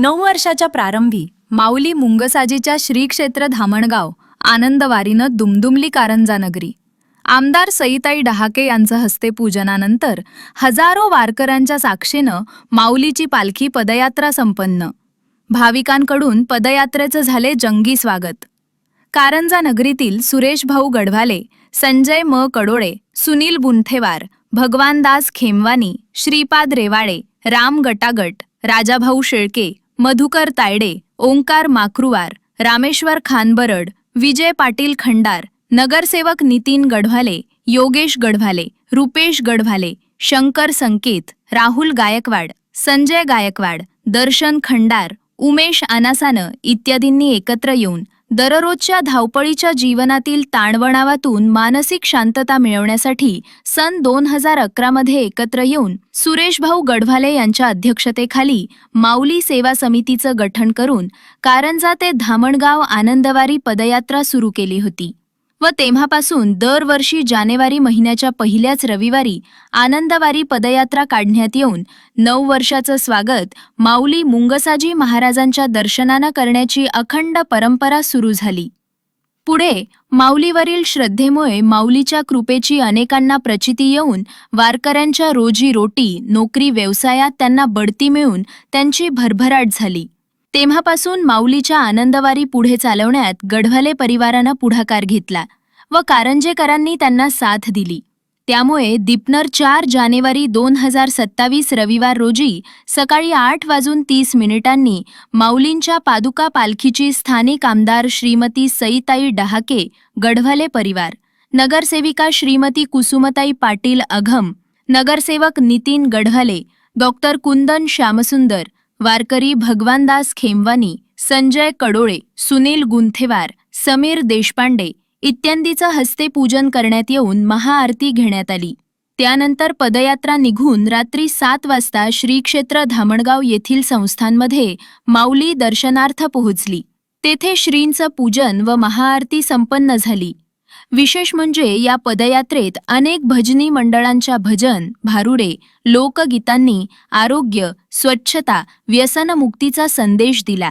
नऊ वर्षाच्या प्रारंभी माऊली मुंगसाजीच्या श्रीक्षेत्र धामणगाव आनंदवारीनं दुमदुमली कारंजा नगरी आमदार सईताई डहाके यांचं हस्ते पूजनानंतर हजारो वारकऱ्यांच्या साक्षीनं माऊलीची पालखी पदयात्रा संपन्न. भाविकांकडून पदयात्रेचं झाले जंगी स्वागत. कारंजा नगरीतील सुरेश भाऊ गढवाले संजय म. कडोळे सुनील बुंथेवार भगवानदास खेमवानी श्रीपाद रेवाळे राम गटागट राजाभाऊ शेळके मधुकर तायडे ओंकार माकरुवार रामेश्वर खानबरड विजय पाटील खंडार नगरसेवक नितीन गढवाले योगेश गढवाले रुपेश गढवाले शंकर संकेत राहुल गायकवाड संजय गायकवाड दर्शन खंडार उमेश आनासानं इत्यादींनी एकत्र येऊन दररोजच्या धावपळीच्या जीवनातील ताणवणावातून मानसिक शांतता मिळवण्यासाठी सन दोन हजार अकरामध्ये एकत्र येऊन सुरेशभाऊ गढवाले यांच्या अध्यक्षतेखाली माऊली सेवा समितीचं गठन करून कारंजा ते धामणगाव आनंदवारी पदयात्रा सुरू केली होती. व तेव्हापासून दरवर्षी जानेवारी महिन्याच्या पहिल्याच रविवारी आनंदवारी पदयात्रा काढण्यात येऊन नऊ वर्षाचं स्वागत माऊली मुंगसाजी महाराजांच्या दर्शनानं करण्याची अखंड परंपरा सुरू झाली. पुढे माऊलीवरील श्रद्धेमुळे माऊलीच्या कृपेची अनेकांना प्रचिती येऊन वारकऱ्यांच्या रोजी रोटी नोकरी व्यवसायात त्यांना बढती मिळून त्यांची भरभराट झाली. तेव्हापासून माऊलीच्या आनंदवारी पुढे चालवण्यात गढवाले परिवारानं पुढाकार घेतला व कारंजेकरांनी त्यांना साथ दिली. त्यामुळे दिपनर चार जानेवारी दोन हजार सत्तावीस रविवार रोजी सकाळी आठ वाजून तीस मिनिटांनी माऊलींच्या पादुका पालखीची स्थानिक आमदार श्रीमती सईताई डहाके गढवाले परिवार नगरसेविका श्रीमती कुसुमताई पाटील अघम नगरसेवक नितीन गढवाले डॉक्टर कुंदन श्यामसुंदर वारकरी भगवानदास खेमवानी संजय कडोळे सुनील गुंथेवार समीर देशपांडे इत्यादीचं हस्ते पूजन करण्यात येऊन महाआरती घेण्यात आली. त्यानंतर पदयात्रा निघून रात्री सात वाजता श्री क्षेत्र धामणगाव येथील संस्थांमध्ये माऊली दर्शनार्थ पोहोचली. तेथे श्रींचं पूजन व महाआरती संपन्न झाली. विशेष म्हणजे या पदयात्रेत अनेक भजनी मंडळांच्या भजन भारुडे लोकगीतांनी आरोग्य स्वच्छता व्यसनमुक्तीचा संदेश दिला.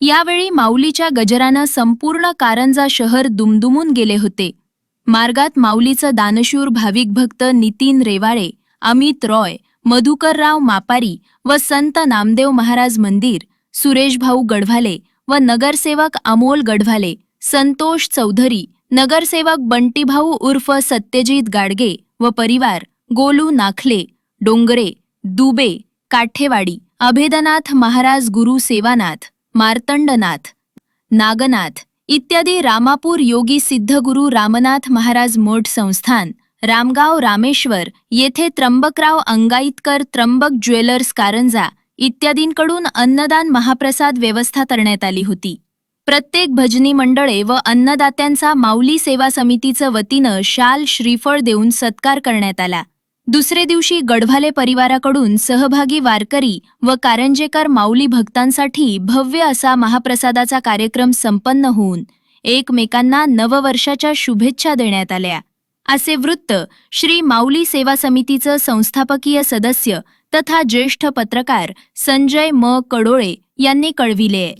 यावेळी माऊलीच्या गजरानं संपूर्ण कारंजा शहर दुमदुमून गेले होते. मार्गात माऊलीचं दानशूर भाविक भक्त नितीन रेवाळे अमित रॉय मधुकरराव मापारी व संत नामदेव महाराज मंदिर सुरेशभाऊ गढवाले व नगरसेवक अमोल गढवाले संतोष चौधरी नगरसेवक बंटीभाऊ उर्फ सत्यजित गाडगे व परिवार गोलू नाखले डोंगरे दुबे काठेवाडी अभेदनाथ महाराज गुरु सेवानाथ मार्तंडनाथ नागनाथ इत्यादी रामापूर योगी सिद्धगुरु रामनाथ महाराज मठ संस्थान रामगाव रामेश्वर येथे त्र्यंबकराव अंगाईतकर त्र्यंबक ज्वेलर्स कारंजा इत्यादींकडून अन्नदान महाप्रसाद व्यवस्था करण्यात आली होती. प्रत्येक भजनी मंडळे व अन्नदात्यांचा माऊली सेवा समितीचं वतीनं शाल श्रीफळ देऊन सत्कार करण्यात आला. दुसरे दिवशी गढवाले परिवाराकडून सहभागी वारकरी व कारंजेकर माऊली भक्तांसाठी भव्य असा महाप्रसादाचा कार्यक्रम संपन्न होऊन एकमेकांना नववर्षाच्या शुभेच्छा देण्यात आल्या. असे वृत्त श्री माऊली सेवा समितीचं संस्थापकीय सदस्य तथा ज्येष्ठ पत्रकार संजय म. कडोळे यांनी कळविले.